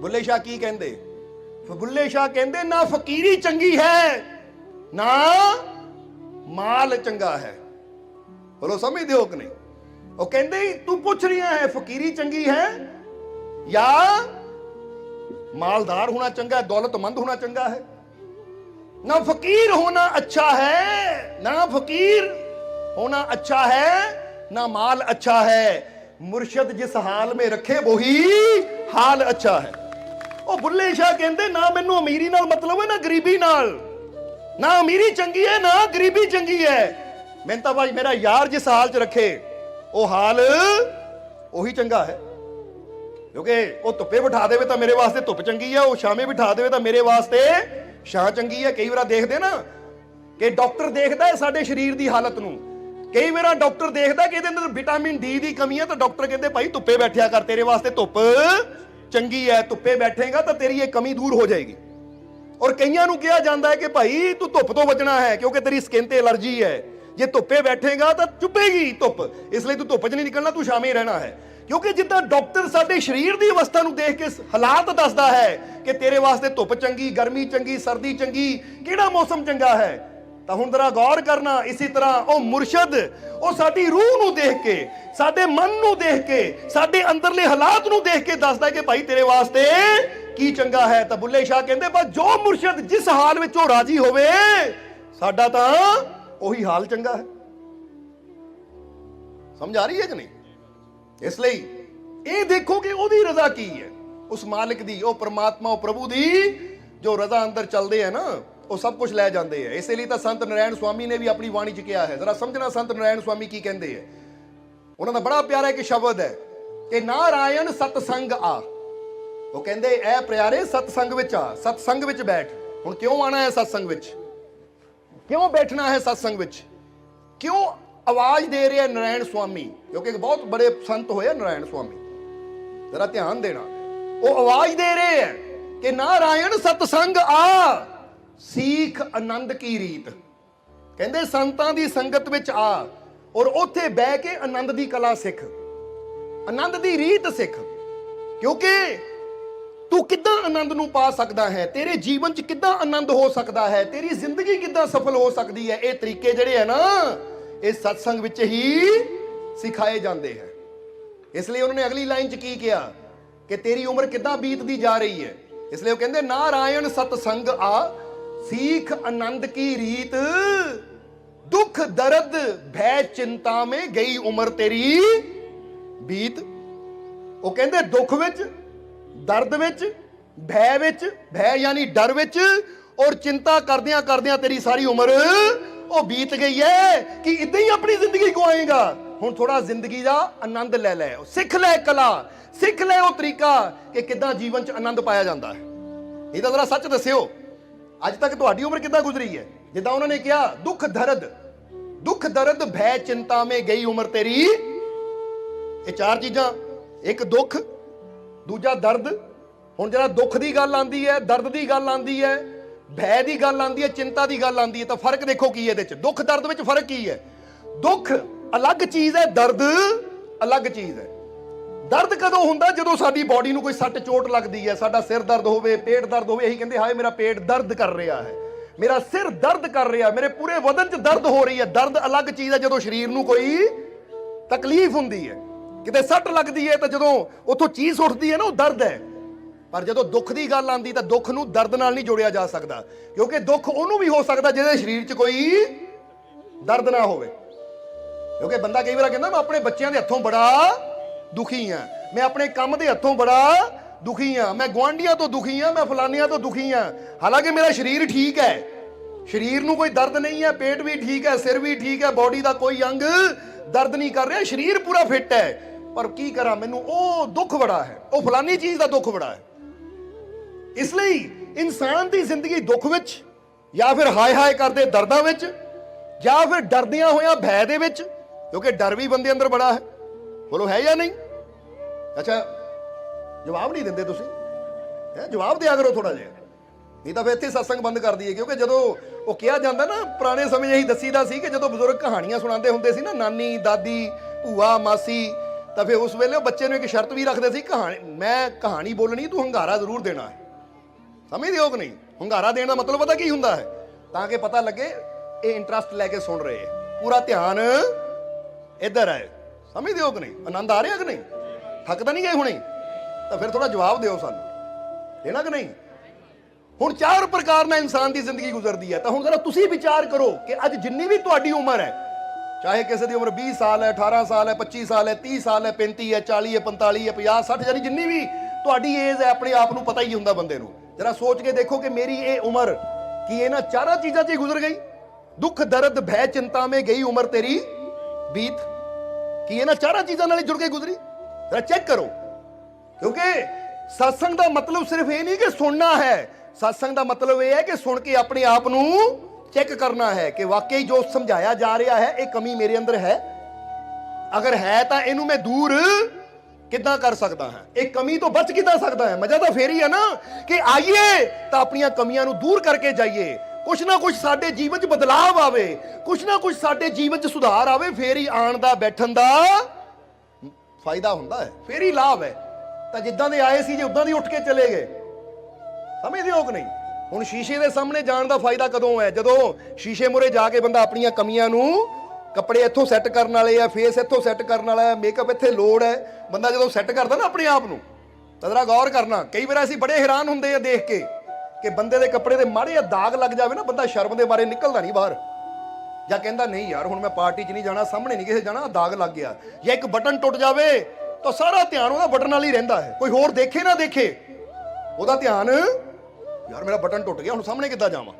ਬੁੱਲੇ ਸ਼ਾਹ ਕੀ ਕਹਿੰਦੇ ਬੁੱਲੇ ਸ਼ਾਹ ਕਹਿੰਦੇ ਨਾ ਫਕੀਰੀ ਚੰਗੀ ਹੈ ਨਾ ਮਾਲ ਚੰਗਾ ਹੈ ਬੋਲੋ ਸਮਝਦੇ ਹੋ ਕਿ ਨਹੀਂ ਉਹ ਕਹਿੰਦੇ ਤੂੰ ਪੁੱਛ ਰਿਹਾ ਹੈ ਫਕੀਰੀ ਚੰਗੀ ਹੈ ਜਾਂ ਮਾਲਦਾਰ ਹੋਣਾ ਚੰਗਾ ਹੈ ਦੌਲਤਮੰਦ ਹੋਣਾ ਚੰਗਾ ਹੈ ना फकीर होना अच्छा है ना फकीर होना अच्छा है ना माल अच्छा है मुर्शद जिस हाल में रखे वही हाल अच्छा है ਉਹ ਬੁੱਲੇ ਸ਼ਾਹ ਕਹਿੰਦੇ, ਨਾ ਮੈਨੂੰ ਅਮੀਰੀ ਨਾਲ ਮਤਲਬ ਹੈ, ਨਾ ਗਰੀਬੀ ਨਾਲ। ਨਾ ਅਮੀਰੀ ਚੰਗੀ ਹੈ, ਨਾ ਗਰੀਬੀ ਚੰਗੀ ਹੈ। ਮੈਂ ਤਾਂ ਭਾਈ ਮੇਰਾ ਯਾਰ ਜਿਸ ਹਾਲ 'ਚ ਰੱਖੇ, ਉਹ ਹਾਲ ਉਹੀ ਚੰਗਾ ਹੈ। ਕਿਉਂਕਿ ਉਹ ਧੁੱਪੇ ਬਿਠਾ ਦੇਵੇ ਤਾਂ ਮੇਰੇ ਵਾਸਤੇ ਧੁੱਪ ਚੰਗੀ ਹੈ, ਉਹ ਛਾਵੇਂ ਬਿਠਾ ਦੇਵੇ ਤਾਂ ਮੇਰੇ ਵਾਸਤੇ ਛਾਂ ਚੰਗੀ ਹੈ। ਕਈ ਵਾਰ ਦੇਖਦੇ ਨਾ ਕਿ ਡਾਕਟਰ ਦੇਖਦਾ ਹੈ ਸਾਡੇ ਸਰੀਰ ਦੀ ਹਾਲਤ ਨੂੰ। ਕਈ ਵਾਰ ਡਾਕਟਰ ਦੇਖਦਾ ਕਿ ਇਹਦੇ ਅੰਦਰ ਵਿਟਾਮਿਨ ਡੀ ਦੀ ਕਮੀ ਹੈ ਤਾਂ ਡਾਕਟਰ ਕਹਿੰਦੇ, ਭਾਈ ਧੁੱਪੇ ਬੈਠਿਆ ਕਰ, ਤੇਰੇ ਵਾਸਤੇ ਧੁੱਪ ਚੰਗੀ ਹੈ ਧੁੱਪੇ ਬੈਠੇਗਾ ਤਾਂ ਤੇਰੀ ਇਹ ਕਮੀ ਦੂਰ ਹੋ ਜਾਏਗੀ। ਔਰ ਕਈਆਂ ਨੂੰ ਕਿਹਾ ਜਾਂਦਾ ਹੈ ਕਿ ਭਾਈ ਤੂੰ ਧੁੱਪ ਤੋਂ ਬਚਣਾ ਹੈ, ਕਿਉਂਕਿ ਤੇਰੀ ਸਕਿਨ ਤੇ ਐਲਰਜੀ ਹੈ ਜੇ ਧੁੱਪੇ ਬੈਠੇਗਾ ਤਾਂ ਚੁੱਭੇਗੀ ਧੁੱਪ, ਇਸ ਲਈ ਤੂੰ ਧੁੱਪ 'ਚ ਨਹੀਂ ਨਿਕਲਣਾ, ਤੂੰ ਛਾਵੇਂ ਰਹਿਣਾ ਹੈ। ਕਿਉਂਕਿ ਜਿੱਦਾਂ ਡਾਕਟਰ ਸਾਡੇ ਸਰੀਰ ਦੀ ਅਵਸਥਾ ਨੂੰ ਦੇਖ ਕੇ ਹਾਲਾਤ ਦੱਸਦਾ ਹੈ ਕਿ ਤੇਰੇ ਵਾਸਤੇ ਧੁੱਪ ਚੰਗੀ, ਗਰਮੀ ਚੰਗੀ, ਸਰਦੀ ਚੰਗੀ, ਕਿਹੜਾ ਮੌਸਮ ਚੰਗਾ ਹੈ? ਤਾਂ ਹੁਣ ਜ਼ਰਾ ਗੌਰ ਕਰਨਾ, ਇਸੇ ਤਰ੍ਹਾਂ ਉਹ ਮੁਰਸ਼ਦ, ਉਹ ਸਾਡੀ ਰੂਹ ਨੂੰ ਦੇਖ ਕੇ, ਸਾਡੇ ਮਨ ਨੂੰ ਦੇਖ ਕੇ, ਸਾਡੇ ਅੰਦਰਲੇ ਹਾਲਾਤ ਨੂੰ ਦੇਖ ਕੇ ਦੱਸਦਾ ਹੈ ਕਿ ਭਾਈ ਤੇਰੇ ਵਾਸਤੇ ਕੀ ਚੰਗਾ ਹੈ। ਤਾਂ ਬੁੱਲੇ ਸ਼ਾਹ ਕਹਿੰਦੇ, ਬਸ ਜੋ ਮੁਰਸ਼ਦ ਜਿਸ ਹਾਲ ਵਿੱਚ ਉਹ ਰਾਜੀ ਹੋਵੇ, ਸਾਡਾ ਤਾਂ ਉਹੀ ਹਾਲ ਚੰਗਾ ਹੈ। ਸਮਝ ਆ ਰਹੀ ਹੈ ਕਿ ਨਹੀਂ? ਇਸ ਲਈ ਇਹ ਦੇਖੋ ਕਿ ਉਹਦੀ ਰਜ਼ਾ ਕੀ ਹੈ। ਉਸ ਮਾਲਿਕ ਦੀ, ਉਹ ਪ੍ਰਮਾਤਮਾ, ਉਹ ਪ੍ਰਭੂ ਦੀ ਜੋ ਰਜ਼ਾ ਅੰਦਰ ਚੱਲਦੇ ਆ ਨਾ ਉਹ ਸਭ ਕੁਝ ਲੈ ਜਾਂਦੇ ਆ। ਇਸੇ ਲਈ ਤਾਂ ਸੰਤ ਨਰੈਣ ਸੁਆਮੀ ਨੇ ਵੀ ਆਪਣੀ ਬਾਣੀ 'ਚ ਕਿਹਾ ਹੈ। ਜ਼ਰਾ ਸਮਝਣਾ ਸੰਤ ਨਰੈਣ ਸੁਆਮੀ ਕੀ ਕਹਿੰਦੇ ਆ। ਉਹਨਾਂ ਦਾ ਬੜਾ ਪਿਆਰਾ ਇੱਕ ਸ਼ਬਦ ਹੈ ਕਿ ਨਾਰਾਇਣ ਸਤਸੰਗ ਆ। ਉਹ ਕਹਿੰਦੇ, ਐ ਪਿਆਰੇ, ਸਤਸੰਗ ਵਿੱਚ ਆ। ਸਤਸੰਗ ਵਿੱਚ ਬੈਠ। ਹੁਣ ਕਿਉਂ ਆਣਾ ਹੈ ਸਤਸੰਗ ਵਿੱਚ? ਕਿਉਂ ਬੈਠਣਾ ਹੈ ਸਤਸੰਗ ਵਿੱਚ? ਕਿਉਂ ਆਵਾਜ਼ ਦੇ ਰਿਹਾ ਨਰਾਇਣ ਸੁਆਮੀ? ਕਿਉਂਕਿ ਇੱਕ ਬਹੁਤ ਬੜੇ ਸੰਤ ਹੋਏ ਆ ਨਰਾਇਣ ਸੁਆਮੀ। ਜ਼ਰਾ ਧਿਆਨ ਦੇਣਾ। ਉਹ ਆਵਾਜ਼ ਦੇ ਰਹੇ ਹੈ ਕਿ ਨਾਰਾਇਣ ਸਤਸੰਗ ਆ। ਸੀਖ ਆਨੰਦ ਕੀ ਰੀਤ? ਕਹਿੰਦੇ ਸੰਤਾਂ ਦੀ ਸੰਗਤ ਵਿੱਚ ਆ ਔਰ ਉੱਥੇ ਬਹਿ ਕੇ ਆਨੰਦ ਦੀ ਕਲਾ ਸਿੱਖ। ਆਨੰਦ ਦੀ ਰੀਤ ਸਿੱਖ। ਕਿਉਂਕਿ ਤੂੰ ਕਿੱਦਾਂ ਆਨੰਦ ਨੂੰ ਪਾ ਸਕਦਾ ਹੈ? ਤੇਰੇ ਜੀਵਨ 'ਚ ਕਿੱਦਾਂ ਆਨੰਦ ਹੋ ਸਕਦਾ ਹੈ? ਤੇਰੀ ਜ਼ਿੰਦਗੀ ਕਿੱਦਾਂ ਸਫਲ ਹੋ ਸਕਦੀ ਹੈ? ਇਹ ਤਰੀਕੇ ਜਿਹੜੇ ਹੈ ਨਾ, ਇਹ ਸਤਸੰਗ ਵਿੱਚ ਹੀ ਸਿਖਾਏ ਜਾਂਦੇ ਹੈ। ਇਸ ਲਈ ਉਹਨਾਂ ਨੇ ਅਗਲੀ ਲਾਈਨ 'ਚ ਕੀ ਕਿਹਾ? ਕਿ ਤੇਰੀ ਉਮਰ ਕਿੱਦਾਂ ਬੀਤਦੀ ਜਾ ਰਹੀ ਹੈ? ਇਸ ਲਈ ਉਹ ਕਹਿੰਦੇ, ਨਾਰਾਇਣ ਸਤਸੰਗ ਆ ਸੀਖ ਆਨੰਦ ਕੀ ਰੀਤ? ਦੁੱਖ, ਦਰਦ, ਭੈ ਚਿੰਤਾ ਮੇ ਗਈ ਉਮਰ ਤੇਰੀ। ਬੀਤ। ਉਹ ਕਹਿੰਦੇ, ਦੁੱਖ ਵਿੱਚ, ਦਰਦ ਵਿੱਚ, ਭੈ ਵਿੱਚ, ਭੈ ਯਾਨੀ ਡਰ ਵਿੱਚ ਔਰ ਚਿੰਤਾ ਕਰਦਿਆਂ ਕਰਦਿਆਂ ਤੇਰੀ ਸਾਰੀ ਉਮਰ ਉਹ ਬੀਤ ਗਈ ਹੈ ਕਿ ਇਦਾਂ ਹੀ ਆਪਣੀ ਜ਼ਿੰਦਗੀ ਗਵਾਏਗਾ ਹੁਣ ਥੋੜਾ ਜ਼ਿੰਦਗੀ ਦਾ ਆਨੰਦ ਲੈ ਲੈ ਸਿੱਖ ਲੈ ਕਲਾ, ਸਿੱਖ ਲੈ ਉਹ ਤਰੀਕਾ ਕਿ ਕਿੱਦਾਂ ਜੀਵਨ 'ਚ ਆਨੰਦ ਪਾਇਆ ਜਾਂਦਾ ਹੈ। ਇਹ ਤਾਂ ਜ਼ਰਾ ਸੱਚ ਦੱਸਿਓ। ਅੱਜ ਤੱਕ ਤੁਹਾਡੀ ਉਮਰ ਕਿੱਦਾਂ ਗੁਜ਼ਰੀ ਹੈ? ਜਿੱਦਾਂ ਉਹਨਾਂ ਨੇ ਕਿਹਾ, ਦੁੱਖ ਦਰਦ ਦੁੱਖ ਦਰਦ ਭੈ ਚਿੰਤਾ ਮੇ ਗਈ ਉਮਰ ਤੇਰੀ। ਇਹ ਚਾਰ ਚੀਜ਼ਾਂ, ਇੱਕ ਦੁੱਖ, ਦੂਜਾ ਦਰਦ। ਹੁਣ ਜਿਹੜਾ ਦੁੱਖ ਦੀ ਗੱਲ ਆਂਦੀ ਹੈ, ਦਰਦ ਦੀ ਗੱਲ ਆਂਦੀ ਹੈ, ਭੈ ਦੀ ਗੱਲ ਆਂਦੀ ਹੈ, ਚਿੰਤਾ ਦੀ ਗੱਲ ਆਂਦੀ ਹੈ, ਤਾਂ ਫ਼ਰਕ ਦੇਖੋ ਕੀ ਹੈ ਇਹਦੇ ਚ। ਦੁੱਖ, ਦਰਦ ਵਿੱਚ ਫ਼ਰਕ ਕੀ ਹੈ? ਦੁੱਖ ਅਲੱਗ ਚੀਜ਼ ਹੈ, ਦਰਦ ਅਲੱਗ ਚੀਜ਼ ਹੈ। ਦਰਦ ਕਦੋਂ ਹੁੰਦਾ? ਜਦੋਂ ਸਾਡੀ ਬਾਡੀ ਨੂੰ ਕੋਈ ਸੱਟ ਚੋਟ ਲੱਗਦੀ ਹੈ, ਸਾਡਾ ਸਿਰ ਦਰਦ ਹੋਵੇ, ਪੇਟ ਦਰਦ ਹੋਵੇ, ਅਸੀਂ ਕਹਿੰਦੇ, ਹਾਏ, ਮੇਰਾ ਪੇਟ ਦਰਦ ਕਰ ਰਿਹਾ ਹੈ। ਮੇਰਾ ਸਿਰ ਦਰਦ ਕਰ ਰਿਹਾ ਮੇਰੇ ਪੂਰੇ ਬਦਨ 'ਚ ਦਰਦ ਹੋ ਰਹੀ ਹੈ। ਦਰਦ ਅਲੱਗ ਚੀਜ਼ ਹੈ, ਜਦੋਂ ਸਰੀਰ ਨੂੰ ਕੋਈ ਤਕਲੀਫ ਹੁੰਦੀ ਹੈ। ਕਿਤੇ ਸੱਟ ਲੱਗਦੀ ਹੈ, ਤਾਂ ਜਦੋਂ ਉੱਥੋਂ ਚੀਜ਼ ਉੱਠਦੀ ਹੈ ਨਾ, ਉਹ ਦਰਦ ਹੈ। ਪਰ ਜਦੋਂ ਦੁੱਖ ਦੀ ਗੱਲ ਆਂਦੀ ਤਾਂ ਦੁੱਖ ਨੂੰ ਦਰਦ ਨਾਲ ਨਹੀਂ ਜੋੜਿਆ ਜਾ ਸਕਦਾ। ਕਿਉਂਕਿ ਦੁੱਖ ਉਹਨੂੰ ਵੀ ਹੋ ਸਕਦਾ, ਜਿਹਦੇ ਸਰੀਰ 'ਚ ਕੋਈ ਦਰਦ ਨਾ ਹੋਵੇ। ਕਿਉਂਕਿ ਬੰਦਾ ਕਈ ਵਾਰ ਕਹਿੰਦਾ, ਮੈਂ ਆਪਣੇ ਬੱਚਿਆਂ ਦੇ ਹੱਥੋਂ ਬੜਾ ਦੁਖੀ ਆ। ਮੈਂ ਆਪਣੇ ਕੰਮ ਦੇ ਹੱਥੋਂ ਬੜਾ ਦੁਖੀ ਆ। ਮੈਂ ਗੁਆਂਢੀਆਂ ਤੋਂ ਦੁਖੀ ਆ, ਮੈਂ ਫਲਾਨੀਆਂ ਤੋਂ ਦੁਖੀ ਆ। ਹਾਲਾਂਕਿ ਮੇਰਾ ਸਰੀਰ ਠੀਕ ਹੈ। ਸਰੀਰ ਨੂੰ ਕੋਈ ਦਰਦ ਨਹੀਂ ਹੈ, ਪੇਟ ਵੀ ਠੀਕ ਹੈ, ਸਿਰ ਵੀ ਠੀਕ ਹੈ ਬਾਡੀ ਦਾ ਕੋਈ ਅੰਗ ਦਰਦ ਨਹੀਂ ਕਰ ਰਿਹਾ। ਸਰੀਰ ਪੂਰਾ ਫਿੱਟ ਹੈ। ਪਰ ਕੀ ਕਰਾਂ, ਮੈਨੂੰ ਉਹ ਦੁੱਖ ਬੜਾ ਹੈ। ਉਹ ਫਲਾਨੀ ਚੀਜ਼ ਦਾ ਦੁੱਖ ਬੜਾ ਹੈ। ਇਸ ਲਈ ਇਨਸਾਨ ਦੀ ਜ਼ਿੰਦਗੀ ਦੁੱਖ ਵਿੱਚ ਜਾਂ ਫਿਰ ਹਾਏ ਹਾਏ ਕਰਦੇ ਦਰਦਾਂ ਵਿੱਚ ਜਾਂ ਫਿਰ ਡਰਦਿਆਂ ਹੋਇਆਂ ਭੈ ਦੇ ਵਿੱਚ, ਕਿਉਂਕਿ ਡਰ ਵੀ ਬੰਦੇ ਅੰਦਰ ਬੜਾ ਹੈ। ਬੋਲੋ, ਹੈ ਜਾਂ ਨਹੀਂ? ਅੱਛਾ, ਜਵਾਬ ਨਹੀਂ ਦਿੰਦੇ ਤੁਸੀਂ? ਹੈ, ਜਵਾਬ ਦਿਆ ਕਰੋ ਥੋੜਾ ਜਿਹਾ। ਨਹੀਂ ਤਾਂ ਫਿਰ ਇੱਥੇ ਸਤਸੰਗ ਬੰਦ ਕਰ ਦਈਏ, ਕਿਉਂਕਿ ਜਦੋਂ ਉਹ ਕਿਹਾ ਜਾਂਦਾ ਨਾ, ਪੁਰਾਣੇ ਸਮੇਂ ਇਹੀ ਦੱਸੀਦਾ ਸੀ ਕਿ ਜਦੋਂ ਬਜ਼ੁਰਗ ਕਹਾਣੀਆਂ ਸੁਣਾਉਂਦੇ ਹੁੰਦੇ ਸੀ ਨਾ, ਨਾਨੀ, ਦਾਦੀ, ਭੂਆ, ਮਾਸੀ, ਤਾਂ ਫਿਰ ਉਸ ਵੇਲੇ ਉਹ ਬੱਚੇ ਨੂੰ ਇੱਕ ਸ਼ਰਤ ਵੀ ਰੱਖਦੇ ਸੀ, ਕਹਾਣੀ ਮੈਂ ਕਹਾਣੀ ਬੋਲਣੀ, ਤੂੰ ਹੰਗਾਰਾ ਜ਼ਰੂਰ ਦੇਣਾ ਹੈ। ਸਮਝਦੇ ਹੋ ਕਿ ਨਹੀਂ। ਹੰਗਾਰਾ ਦੇਣ ਦਾ ਮਤਲਬ ਪਤਾ ਕੀ ਹੁੰਦਾ ਹੈ? ਤਾਂ ਕਿ ਪਤਾ ਲੱਗੇ, ਇਹ ਇੰਟਰਸਟ ਲੈ ਕੇ ਸੁਣ ਰਹੇ ਪੂਰਾ ਧਿਆਨ ਇੱਧਰ ਹੈ। ਸਮਝਦੇ ਹੋ ਕਿ ਨਹੀਂ। ਆਨੰਦ ਆ ਰਿਹਾ ਕਿ ਨਹੀਂ? ਥੱਕ ਤਾਂ ਨਹੀਂ ਗਏ ਹੁਣੇ? ਤਾਂ ਫਿਰ ਥੋੜਾ ਜਵਾਬ ਦਿਓ ਸਾਨੂੰ। ਦੇਣਾ ਕਿ ਨਹੀਂ? ਹੁਣ ਚਾਰ ਪ੍ਰਕਾਰ ਨਾਲ ਇਨਸਾਨ ਦੀ ਜ਼ਿੰਦਗੀ ਗੁਜ਼ਰਦੀ ਹੈ। ਤਾਂ ਹੁਣ ਜ਼ਰਾ ਤੁਸੀਂ ਵਿਚਾਰ ਕਰੋ ਕਿ ਅੱਜ ਜਿੰਨੀ ਵੀ ਤੁਹਾਡੀ ਉਮਰ ਹੈ, ਚਾਹੇ ਕਿਸੇ ਦੀ ਉਮਰ 20 ਸਾਲ ਹੈ 18 ਸਾਲ ਹੈ 25 ਸਾਲ ਹੈ 30 ਸਾਲ ਹੈ 35 ਹੈ 40 ਹੈ 45 ਹੈ 50 60 ਯਾਨੀ ਜਿੰਨੀ ਵੀ ਤੁਹਾਡੀ ਏਜ ਹੈ, ਆਪਣੇ ਆਪ ਨੂੰ ਪਤਾ ਹੀ ਹੁੰਦਾ ਬੰਦੇ ਨੂੰ। ਜਰਾ ਸੋਚ ਕੇ ਦੇਖੋ ਕਿ ਮੇਰੀ ਇਹ ਉਮਰ ਕੀ ਇਹਨਾਂ ਚਾਰਾਂ ਚੀਜ਼ਾਂ 'ਚ ਹੀ ਗੁਜ਼ਰ ਗਈ? ਦੁੱਖ, ਦਰਦ, ਭੈ, ਚਿੰਤਾ ਮੇ ਗਈ ਉਮਰ ਤੇਰੀ, ਬੀਤ। ਕੀ ਇਹਨਾਂ ਚਾਰਾਂ ਚੀਜ਼ਾਂ ਨਾਲ ਹੀ ਜੁੜ ਕੇ ਗੁਜ਼ਰੀ? ਜਰਾ ਚੈੱਕ ਕਰੋ। ਕਿਉਂਕਿ satsang ਦਾ ਮਤਲਬ ਸਿਰਫ ਇਹ ਨਹੀਂ ਕਿ ਸੁਣਨਾ ਹੈ। satsang ਦਾ ਮਤਲਬ ਇਹ ਹੈ ਕਿ ਸੁਣ ਕੇ ਆਪਣੇ ਆਪ ਨੂੰ ਚੈੱਕ ਕਰਨਾ ਹੈ ਕਿ ਵਾਕਈ ਜੋ ਸਮਝਾਇਆ ਜਾ ਰਿਹਾ ਹੈ, ਇਹ ਕਮੀ ਮੇਰੇ ਅੰਦਰ ਹੈ। ਅਗਰ ਹੈ ਤਾਂ ਇਹਨੂੰ ਮੈਂ ਦੂਰ ਕਿੱਦਾਂ ਕਰ ਸਕਦਾ ਹਾਂ? ਇਹ ਕਮੀ ਤੋਂ ਬਚ ਕਿੱਦਾਂ ਸਕਦਾ ਹੈ? ਮਜ਼ਾ ਤਾਂ ਫੇਰ ਹੀ ਹੈ ਨਾ ਕਿ ਆਈਏ ਤਾਂ ਆਪਣੀਆਂ ਕਮੀਆਂ ਨੂੰ ਦੂਰ ਕਰਕੇ ਜਾਈਏ। ਕੁਛ ਨਾ ਕੁਛ ਸਾਡੇ ਜੀਵਨ 'ਚ ਬਦਲਾਅ ਆਵੇ, ਕੁਛ ਨਾ ਕੁਛ ਸਾਡੇ ਜੀਵਨ 'ਚ ਸੁਧਾਰ ਆਵੇ, ਫੇਰ ਹੀ ਆਣ ਦਾ, ਬੈਠਣ ਦਾ ਫਾਇਦਾ ਹੁੰਦਾ ਹੈ, ਫੇਰ ਹੀ ਲਾਭ ਹੈ। ਤਾਂ ਜਿੱਦਾਂ ਦੇ ਆਏ ਸੀ, ਜੇ ਉਦਾਂ ਦੀ ਉੱਠ ਕੇ ਚਲੇ ਗਏ। ਸਮਝਦੇ ਹੋ ਕਿ ਨਹੀਂ? ਹੁਣ ਸ਼ੀਸ਼ੇ ਦੇ ਸਾਹਮਣੇ ਜਾਣ ਦਾ ਫਾਇਦਾ ਕਦੋਂ ਹੈ? ਜਦੋਂ ਸ਼ੀਸ਼ੇ ਮੂਹਰੇ ਜਾ ਕੇ ਬੰਦਾ ਆਪਣੀਆਂ ਕਮੀਆਂ ਨੂੰ ਕੱਪੜੇ ਇੱਥੋਂ ਸੈੱਟ ਕਰਨ ਵਾਲੇ ਆ ਫੇਸ ਇੱਥੋਂ ਸੈੱਟ ਕਰਨ ਵਾਲਾ ਹੈ ਮੇਕਅਪ ਇੱਥੇ ਲੋੜ ਹੈ। ਬੰਦਾ ਜਦੋਂ ਸੈੱਟ ਕਰਦਾ ਨਾ ਆਪਣੇ ਆਪ ਨੂੰ, ਤਾਂ ਜ਼ਰਾ ਗੌਰ ਕਰਨਾ। ਕਈ ਵਾਰ ਅਸੀਂ ਬੜੇ ਹੈਰਾਨ ਹੁੰਦੇ ਆ ਦੇਖ ਕੇ ਕਿ ਬੰਦੇ ਦੇ ਕੱਪੜੇ ਦੇ ਮਾੜੇ ਜਿਹਾ ਦਾਗ ਲੱਗ ਜਾਵੇ ਨਾ, ਬੰਦਾ ਸ਼ਰਮ ਦੇ ਬਾਰੇ ਨਿਕਲਦਾ ਨਹੀਂ ਬਾਹਰ। ਜਾਂ ਕਹਿੰਦਾ, ਨਹੀਂ ਯਾਰ, ਹੁਣ ਮੈਂ ਪਾਰਟੀ 'ਚ ਨਹੀਂ ਜਾਣਾ, ਸਾਹਮਣੇ ਨਹੀਂ ਕਿਸੇ ਜਾਣਾ, ਦਾਗ ਲੱਗ ਗਿਆ। ਜਾਂ ਇੱਕ ਬਟਨ ਟੁੱਟ ਜਾਵੇ, ਤਾਂ ਸਾਰਾ ਧਿਆਨ ਉਹਦਾ ਬਟਨ ਨਾਲ ਹੀ ਰਹਿੰਦਾ ਹੈ। ਕੋਈ ਹੋਰ ਦੇਖੇ ਨਾ ਦੇਖੇ। ਉਹਦਾ ਧਿਆਨ, ਯਾਰ, ਮੇਰਾ ਬਟਨ ਟੁੱਟ ਗਿਆ, ਹੁਣ ਸਾਹਮਣੇ ਕਿੱਦਾਂ ਜਾਵਾਂ?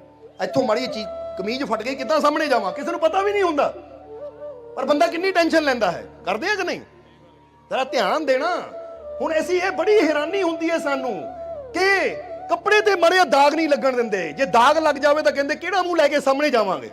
ਇੱਥੋਂ ਮਾੜੀ ਜਿਹੀ ਚੀਜ਼, ਕਮੀਜ਼ ਫਟ ਗਈ, ਕਿੱਦਾਂ ਸਾਹਮਣੇ ਜਾਵਾਂ? ਕਿਸੇ ਨੂੰ ਪਤਾ ਵੀ ਨਹੀਂ ਹੁੰਦਾ। ਪਰ ਬੰਦਾ ਕਿੰਨੀ ਟੈਨਸ਼ਨ ਲੈਂਦਾ ਹੈ? ਕਰਦੇ ਆ ਕਿ ਨਹੀਂ? ਜ਼ਰਾ ਧਿਆਨ ਦੇਣਾ। ਹੁਣ ਅਸੀਂ ਇਹ ਬੜੀ ਹੈਰਾਨੀ ਹੁੰਦੀ ਹੈ ਸਾਨੂੰ ਕਿ ਕੱਪੜੇ ਤੇ ਮੜਿਆ ਦਾਗ ਨਹੀਂ ਲੱਗਣ ਦਿੰਦੇ। ਜੇ ਦਾਗ ਲੱਗ ਜਾਵੇ ਤਾਂ ਕਹਿੰਦੇ, ਕਿਹੜਾ ਮੂੰਹ ਲੈ ਕੇ ਸਾਹਮਣੇ ਜਾਵਾਂਗੇ?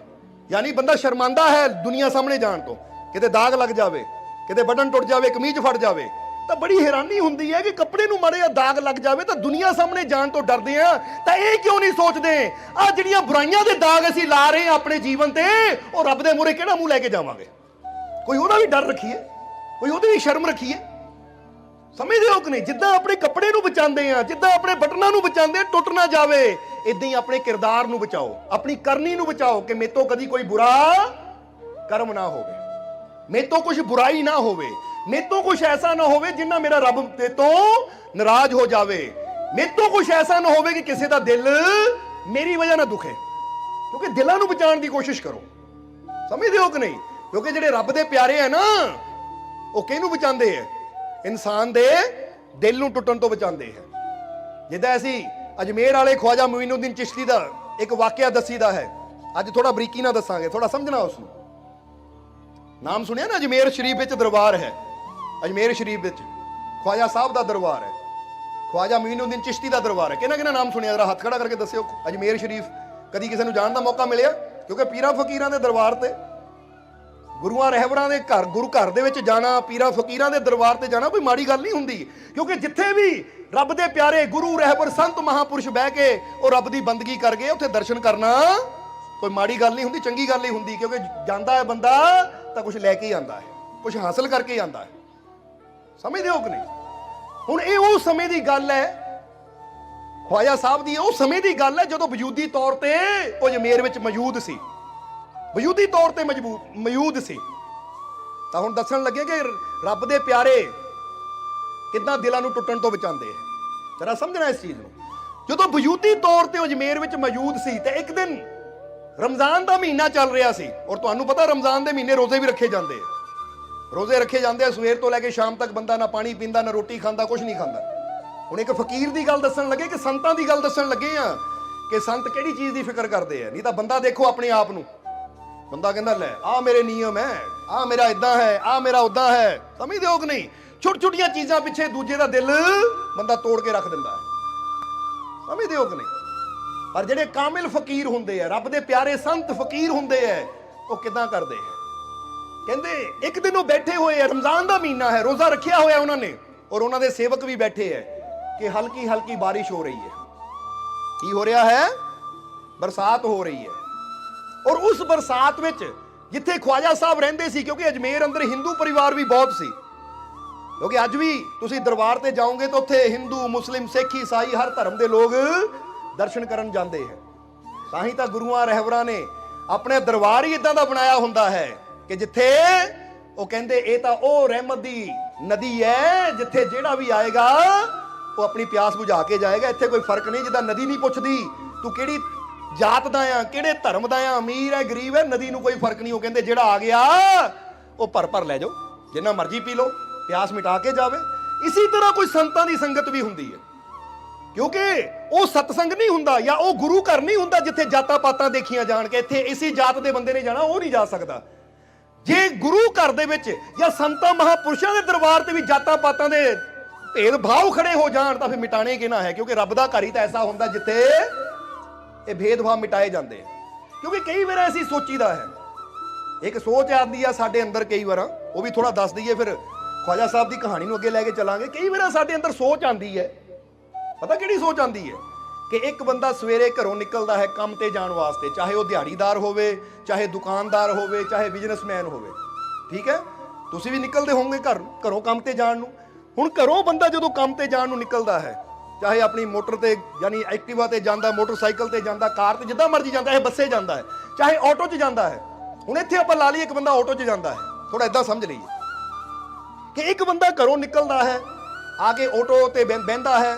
ਯਾਨੀ ਬੰਦਾ ਸ਼ਰਮਾਂਦਾ ਹੈ ਦੁਨੀਆ ਸਾਹਮਣੇ ਜਾਣ ਤੋਂ। ਕਿਤੇ ਦਾਗ ਲੱਗ ਜਾਵੇ, ਕਿਤੇ ਬਟਨ ਟੁੱਟ ਜਾਵੇ ਕਮੀਜ਼ ਫਟ ਜਾਵੇ, ਤਾਂ ਬੜੀ ਹੈਰਾਨੀ ਹੁੰਦੀ ਹੈ ਕਿ ਕੱਪੜੇ ਨੂੰ ਮੜਿਆ ਦਾਗ ਲੱਗ ਜਾਵੇ ਤਾਂ ਦੁਨੀਆ ਸਾਹਮਣੇ ਜਾਣ ਤੋਂ ਡਰਦੇ ਆ। ਤਾਂ ਇਹ ਕਿਉਂ ਨਹੀਂ ਸੋਚਦੇ? ਆ ਜਿਹੜੀਆਂ ਬੁਰਾਈਆਂ ਦੇ ਦਾਗ ਅਸੀਂ ਲਾ ਰਹੇ ਹਾਂ ਆਪਣੇ ਜੀਵਨ ਤੇ, ਉਹ ਰੱਬ ਦੇ ਮੂਹਰੇ ਕਿਹੜਾ ਮੂੰਹ ਲੈ ਕੇ ਜਾਵਾਂਗੇ? ਕੋਈ ਉਹਦਾ ਵੀ ਡਰ ਰੱਖੀਏ? ਕੋਈ ਉਹਦੀ ਵੀ ਸ਼ਰਮ ਰੱਖੀਏ? ਸਮਝਦੇ ਹੋ ਕਿ ਨਹੀਂ ਜਿੱਦਾਂ ਆਪਣੇ ਕੱਪੜੇ ਨੂੰ ਬਚਾਉਂਦੇ ਆ, ਜਿੱਦਾਂ ਆਪਣੇ ਬਟਨਾਂ ਨੂੰ ਬਚਾਉਂਦੇ, ਟੁੱਟ ਨਾ ਜਾਵੇ ਇਦਾਂ ਹੀ ਆਪਣੇ ਕਿਰਦਾਰ ਨੂੰ ਬਚਾਓ, ਆਪਣੀ ਕਰਨੀ ਨੂੰ ਬਚਾਓ ਕਿ ਮੇਤੋਂ ਕਦੀ ਕੋਈ ਬੁਰਾ ਕਰਮ ਨਾ ਹੋਵੇ। ਮੇਤੋਂ ਕੁਝ ਬੁਰਾਈ ਨਾ ਹੋਵੇ ਮੇਤੋਂ ਕੁਝ ਐਸਾ ਨਾ ਹੋਵੇ ਜਿੰਨਾ ਮੇਰਾ ਰੱਬ ਤੇ ਤੋਂ ਨਾਰਾਜ਼ ਹੋ ਜਾਵੇ। ਮੇਤੋਂ ਕੁਝ ਐਸਾ ਨਾ ਹੋਵੇ ਕਿ ਕਿਸੇ ਦਾ ਦਿਲ ਮੇਰੀ ਵਜ੍ਹਾ ਨਾਲ ਦੁਖੇ। ਕਿਉਂਕਿ ਦਿਲਾਂ ਨੂੰ ਬਚਾਉਣ ਦੀ ਕੋਸ਼ਿਸ਼ ਕਰੋ। ਸਮਝਦੇ ਹੋ ਕਿ ਨਹੀਂ, ਕਿਉਂਕਿ ਜਿਹੜੇ ਰੱਬ ਦੇ ਪਿਆਰੇ ਆ ਨਾ, ਉਹ ਕਿਹਨੂੰ ਬਚਾਉਂਦੇ ਆ? ਇਨਸਾਨ ਦੇ ਦਿਲ ਨੂੰ ਟੁੱਟਣ ਤੋਂ ਬਚਾਉਂਦੇ ਹੈ। ਜਿੱਦਾਂ ਅਸੀਂ ਅਜਮੇਰ ਵਾਲੇ ਖਵਾਜਾ ਮੋਇਨੂਦੀਨ ਚਿਸ਼ਤੀ ਦਾ ਇੱਕ ਵਾਕਿਆ ਦੱਸੀਦਾ ਹੈ। ਅੱਜ ਥੋੜਾ ਬਰੀਕੀ ਨਾਲ ਦੱਸਾਂਗੇ ਥੋੜਾ ਸਮਝਣਾ ਉਸ ਨੂੰ ਨਾਮ ਸੁਣਿਆ ਨਾ, ਅਜਮੇਰ ਸ਼ਰੀਫ ਵਿੱਚ ਦਰਬਾਰ ਹੈ। ਅਜਮੇਰ ਸ਼ਰੀਫ ਵਿੱਚ ਖਵਾਜਾ ਸਾਹਿਬ ਦਾ ਦਰਬਾਰ ਹੈ। ਖਵਾਜਾ ਮੀਨੂਦੀਨ ਚਿਸ਼ਤੀ ਦਾ ਦਰਬਾਰ ਹੈ। ਕਿਹਨਾਂ ਕਿਹਨਾਂ ਨਾਮ ਸੁਣਿਆ, ਜਰਾ ਹੱਥ ਖੜਾ ਕਰਕੇ ਦੱਸਿਓ। ਅਜਮੇਰ ਸ਼ਰੀਫ, ਕਦੀ ਕਿਸੇ ਨੂੰ ਜਾਣ ਦਾ ਮੌਕਾ ਮਿਲਿਆ? ਕਿਉਂਕਿ ਪੀਰਾਂ ਫਕੀਰਾਂ ਦੇ ਦਰਬਾਰ ਤੇ ਗੁਰੂਆਂ ਰਹਿਬਰਾਂ ਦੇ ਘਰ, ਗੁਰੂ ਘਰ ਦੇ ਵਿੱਚ ਜਾਣਾ, ਪੀਰਾਂ ਫਕੀਰਾਂ ਦੇ ਦਰਬਾਰ ਤੇ ਜਾਣਾ ਕੋਈ ਮਾੜੀ ਗੱਲ ਨਹੀਂ ਹੁੰਦੀ। ਕਿਉਂਕਿ ਜਿੱਥੇ ਵੀ ਰੱਬ ਦੇ ਪਿਆਰੇ ਗੁਰੂ, ਰਹਿਬਰ, ਸੰਤ, ਮਹਾਪੁਰਸ਼ ਬਹਿ ਕੇ ਉਹ ਰੱਬ ਦੀ ਬੰਦਗੀ ਕਰ ਗਏ, ਉੱਥੇ ਦਰਸ਼ਨ ਕਰਨਾ ਕੋਈ ਮਾੜੀ ਗੱਲ ਨਹੀਂ ਹੁੰਦੀ, ਚੰਗੀ ਗੱਲ ਹੀ ਹੁੰਦੀ, ਕਿਉਂਕਿ ਜਾਂਦਾ ਹੈ ਬੰਦਾ ਤਾਂ ਕੁਝ ਲੈ ਕੇ ਹੀ ਆਂਦਾ ਹੈ ਕੁਝ ਹਾਸਲ ਕਰਕੇ ਹੀ ਆਂਦਾ ਹੈ। ਸਮਝਦੇ ਹੋ ਕਿ ਨਹੀਂ? ਹੁਣ ਇਹ ਉਹ ਸਮੇਂ ਦੀ ਗੱਲ ਹੈ, ਖਵਾਜਾ ਸਾਹਿਬ ਦੀ ਉਹ ਸਮੇਂ ਦੀ ਗੱਲ ਹੈ ਜਦੋਂ ਵਜੂਦੀ ਤੌਰ ਤੇ ਉਹ ਜਮੇਰ ਵਿੱਚ ਮੌਜੂਦ ਸੀ। ਵਜੂਦੀ ਤੌਰ ਤੇ ਮਜਬੂਤ ਮੌਜੂਦ ਸੀ। ਤਾਂ ਹੁਣ ਦੱਸਣ ਲੱਗੇ ਕਿ ਰੱਬ ਦੇ ਪਿਆਰੇ ਕਿੰਨਾ ਦਿਲਾਂ ਨੂੰ ਟੁੱਟਣ ਤੋਂ ਬਚਾਉਂਦੇ ਹੈ ਜਰਾ ਸਮਝਣਾ ਇਸ ਚੀਜ਼ ਨੂੰ। ਜਦੋਂ ਵਜੂਦੀ ਤੌਰ ਤੇ ਅਜਮੇਰ ਵਿੱਚ ਮੌਜੂਦ ਸੀ, ਤੇ ਇੱਕ ਦਿਨ ਰਮਜ਼ਾਨ ਦਾ ਮਹੀਨਾ ਚੱਲ ਰਿਹਾ ਸੀ। ਔਰ ਤੁਹਾਨੂੰ ਪਤਾ ਰਮਜ਼ਾਨ ਦੇ ਮਹੀਨੇ ਰੋਜ਼ੇ ਵੀ ਰੱਖੇ ਜਾਂਦੇ ਆ। ਰੋਜ਼ੇ ਰੱਖੇ ਜਾਂਦੇ ਆ, ਸਵੇਰ ਤੋਂ ਲੈ ਕੇ ਸ਼ਾਮ ਤੱਕ ਬੰਦਾ ਨਾ ਪਾਣੀ ਪੀਂਦਾ, ਨਾ ਰੋਟੀ ਖਾਂਦਾ ਕੁਝ ਨਹੀਂ ਖਾਂਦਾ। ਹੁਣ ਇੱਕ ਫਕੀਰ ਦੀ ਗੱਲ ਦੱਸਣ ਲੱਗੇ ਕਿ ਸੰਤਾਂ ਦੀ ਗੱਲ ਦੱਸਣ ਲੱਗੇ ਆ ਕਿ ਸੰਤ ਕਿਹੜੀ ਚੀਜ਼ ਦੀ ਫਿਕਰ ਕਰਦੇ ਆ? ਨਹੀਂ ਤਾਂ ਬੰਦਾ ਦੇਖੋ ਆਪਣੇ ਆਪ ਨੂੰ। ਬੰਦਾ ਕਹਿੰਦਾ, ਲੈ ਆ ਮੇਰੇ ਨਿਯਮ ਹੈ ਆ ਮੇਰਾ ਇਦਾਂ ਹੈ ਆ ਮੇਰਾ ਉਦਾਂ ਹੈ। ਸਮਝਦੇ ਹੋ ਕਿ ਨਹੀਂ? ਛੋਟ ਛੋਟੀਆਂ ਚੀਜ਼ਾਂ ਪਿੱਛੇ ਦੂਜੇ ਦਾ ਦਿਲ ਬੰਦਾ ਤੋੜ ਕੇ ਰੱਖ ਦਿੰਦਾ ਹੈ। ਸਮਝਦੇ ਹੋ ਕਿ ਨਹੀਂ? ਪਰ ਜਿਹੜੇ ਕਾਮਿਲ ਫਕੀਰ ਹੁੰਦੇ ਆ, ਰੱਬ ਦੇ ਪਿਆਰੇ ਸੰਤ ਫਕੀਰ ਹੁੰਦੇ ਆ, ਉਹ ਕਿਦਾਂ ਕਰਦੇ ਆ? ਕਹਿੰਦੇ, ਇੱਕ ਦਿਨ ਉਹ ਬੈਠੇ ਹੋਏ ਆ, ਰਮਜ਼ਾਨ ਦਾ ਮਹੀਨਾ ਹੈ, ਰੋਜ਼ਾ ਰੱਖਿਆ ਹੋਇਆ ਉਹਨਾਂ ਨੇ, ਔਰ ਉਹਨਾਂ ਦੇ ਸੇਵਕ ਵੀ ਬੈਠੇ ਹੈ ਕਿ ਹਲਕੀ ਹਲਕੀ ਬਾਰਿਸ਼ ਹੋ ਰਹੀ ਹੈ। ਕੀ ਹੋ ਰਿਹਾ ਹੈ? ਬਰਸਾਤ ਹੋ ਰਹੀ ਹੈ। ਔਰ ਉਸ ਬਰਸਾਤ ਵਿੱਚ ਜਿੱਥੇ ਖਵਾਜਾ ਸਾਹਿਬ ਰਹਿੰਦੇ ਸੀ, ਕਿਉਂਕਿ ਅਜਮੇਰ ਅੰਦਰ ਹਿੰਦੂ ਪਰਿਵਾਰ ਵੀ ਬਹੁਤ ਸੀ। ਕਿਉਂਕਿ ਅੱਜ ਵੀ ਤੁਸੀਂ ਦਰਬਾਰ ਤੇ ਜਾਓਗੇ ਤਾਂ ਉੱਥੇ ਹਿੰਦੂ ਮੁਸਲਿਮ ਸਿੱਖ ਈਸਾਈ ਹਰ ਧਰਮ ਦੇ ਲੋਕ ਦਰਸ਼ਨ ਕਰਨ ਜਾਂਦੇ ਹੈ। ਤਾਂ ਹੀ ਤਾਂ ਗੁਰੂਆਂ ਰਹਿਬਰਾਂ ਨੇ ਆਪਣੇ ਦਰਬਾਰ ਹੀ ਇਦਾਂ ਦਾ ਬਣਾਇਆ ਹੁੰਦਾ ਹੈ ਕਿ ਜਿੱਥੇ ਉਹ ਕਹਿੰਦੇ, ਇਹ ਤਾਂ ਉਹ ਰਹਿਮਤ ਦੀ ਨਦੀ ਹੈ, ਜਿੱਥੇ ਜਿਹੜਾ ਵੀ ਆਏਗਾ, ਉਹ ਆਪਣੀ ਪਿਆਸ ਬੁਝਾ ਕੇ ਜਾਏਗਾ। ਇੱਥੇ ਕੋਈ ਫ਼ਰਕ ਨਹੀਂ, ਜਿੱਦਾਂ ਨਦੀ ਨਹੀਂ ਪੁੱਛਦੀ, ਤੂੰ ਕਿਹੜੀ ਜਾਤ ਦਾ ਆ, ਕਿਹੜੇ ਧਰਮ ਦਾ ਆ? ਅਮੀਰ ਹੈ, ਗਰੀਬ ਹੈ, ਨਦੀ ਨੂੰ ਕੋਈ ਫ਼ਰਕ ਨਹੀਂ, ਉਹ ਕਹਿੰਦੇ ਜਿਹੜਾ ਆ ਗਿਆ, ਉਹ ਭਰ ਭਰ ਲੈ ਜਾਓ, ਜਿੰਨਾ ਮਰਜ਼ੀ ਪੀ ਲਓ, ਪਿਆਸ ਮਿਟਾ ਕੇ ਜਾਵੇ। ਇਸੇ ਤਰ੍ਹਾਂ ਕੋਈ ਸੰਤਾਂ ਦੀ ਸੰਗਤ ਵੀ ਹੁੰਦੀ ਹੈ। ਕਿਉਂਕਿ ਉਹ ਸਤਸੰਗ ਨਹੀਂ ਹੁੰਦਾ ਜਾਂ ਉਹ ਗੁਰੂ ਘਰ ਨਹੀਂ ਹੁੰਦਾ ਜਿੱਥੇ ਜਾਤਾਂ ਪਾਤਾਂ ਦੇਖੀਆਂ ਜਾਣ ਕੇ, ਇੱਥੇ ਇਸੇ ਜਾਤ ਦੇ ਬੰਦੇ ਨੇ ਜਾਣਾ, ਉਹ ਨਹੀਂ ਜਾ ਸਕਦਾ। ਜੇ ਗੁਰੂ ਘਰ ਦੇ ਵਿੱਚ ਜਾਂ ਸੰਤਾਂ ਮਹਾਪੁਰਸ਼ਾਂ ਦੇ ਦਰਬਾਰ ਤੇ ਵੀ ਜਾਤਾਂ ਪਾਤਾਂ ਦੇ ਭੇਦ ਭਾਵ ਖੜੇ ਹੋ ਜਾਣ, ਤਾਂ ਫਿਰ ਮਿਟਾਣੇ ਕਿਨਾ ਹੈ? ਕਿਉਂਕਿ ਰੱਬ ਦਾ ਘਰ ਹੀ ਤਾਂ ਐਸਾ ਹੁੰਦਾ ਜਿੱਥੇ ਇਹ ਭੇਦਭਾਵ ਮਿਟਾਏ ਜਾਂਦੇ ਆ। ਕਿਉਂਕਿ ਕਈ ਵਾਰ ਅਸੀਂ ਸੋਚੀਦਾ ਹੈ। ਇੱਕ ਸੋਚ ਆਉਂਦੀ ਆ ਸਾਡੇ ਅੰਦਰ ਕਈ ਵਾਰ, ਉਹ ਵੀ ਥੋੜਾ ਦੱਸ ਦਈਏ ਫਿਰ ਖਵਾਜਾ ਸਾਹਿਬ ਦੀ ਕਹਾਣੀ ਨੂੰ ਅੱਗੇ ਲੈ ਕੇ ਚੱਲਾਂਗੇ। ਕਈ ਵਾਰ ਸਾਡੇ ਅੰਦਰ ਸੋਚ ਆਉਂਦੀ ਹੈ। ਪਤਾ ਕਿਹੜੀ ਸੋਚ ਆਉਂਦੀ ਹੈ? ਕਿ ਇੱਕ ਬੰਦਾ ਸਵੇਰੇ ਘਰੋਂ ਨਿਕਲਦਾ ਹੈ ਕੰਮ ਤੇ ਜਾਣ ਵਾਸਤੇ, ਚਾਹੇ ਉਹ ਦਿਹਾੜੀਦਾਰ ਹੋਵੇ, ਚਾਹੇ ਦੁਕਾਨਦਾਰ ਹੋਵੇ, ਚਾਹੇ ਬਿਜ਼ਨਸਮੈਨ ਹੋਵੇ। ਠੀਕ ਹੈ? ਤੁਸੀਂ ਵੀ ਨਿਕਲਦੇ ਹੋਵੋਗੇ ਘਰ, ਘਰੋਂ ਕੰਮ ਤੇ ਜਾਣ ਨੂੰ। ਹੁਣ ਘਰੋਂ ਬੰਦਾ ਜਦੋਂ ਕੰਮ ਤੇ ਜਾਣ ਨੂੰ ਨਿਕਲਦਾ ਹੈ ਚਾਹੇ ਆਪਣੀ ਮੋਟਰ ਤੇ ਯਾਨੀ ਐਕਟਿਵਾ ਤੇ ਜਾਂਦਾ, ਮੋਟਰਸਾਈਕਲ ਤੇ ਜਾਂਦਾ, ਕਾਰ ਤੇ ਜਿੱਦਾਂ ਮਰਜ਼ੀ ਜਾਂਦਾ, ਇਹ ਬੱਸੇ ਜਾਂਦਾ ਹੈ। ਚਾਹੇ ਆਟੋ 'ਚ ਜਾਂਦਾ ਹੈ। ਹੁਣ ਇੱਥੇ ਆਪਾਂ ਲਾ ਲਈਏ ਇੱਕ ਬੰਦਾ ਆਟੋ 'ਚ ਜਾਂਦਾ ਹੈ। ਥੋੜਾ ਇਦਾਂ ਸਮਝ ਲਈਏ ਕਿ ਇੱਕ ਬੰਦਾ ਘਰੋਂ ਨਿਕਲਦਾ ਹੈ, ਆ ਕੇ ਆਟੋ ਤੇ ਬਹਿ- ਬਹਿੰਦਾ ਹੈ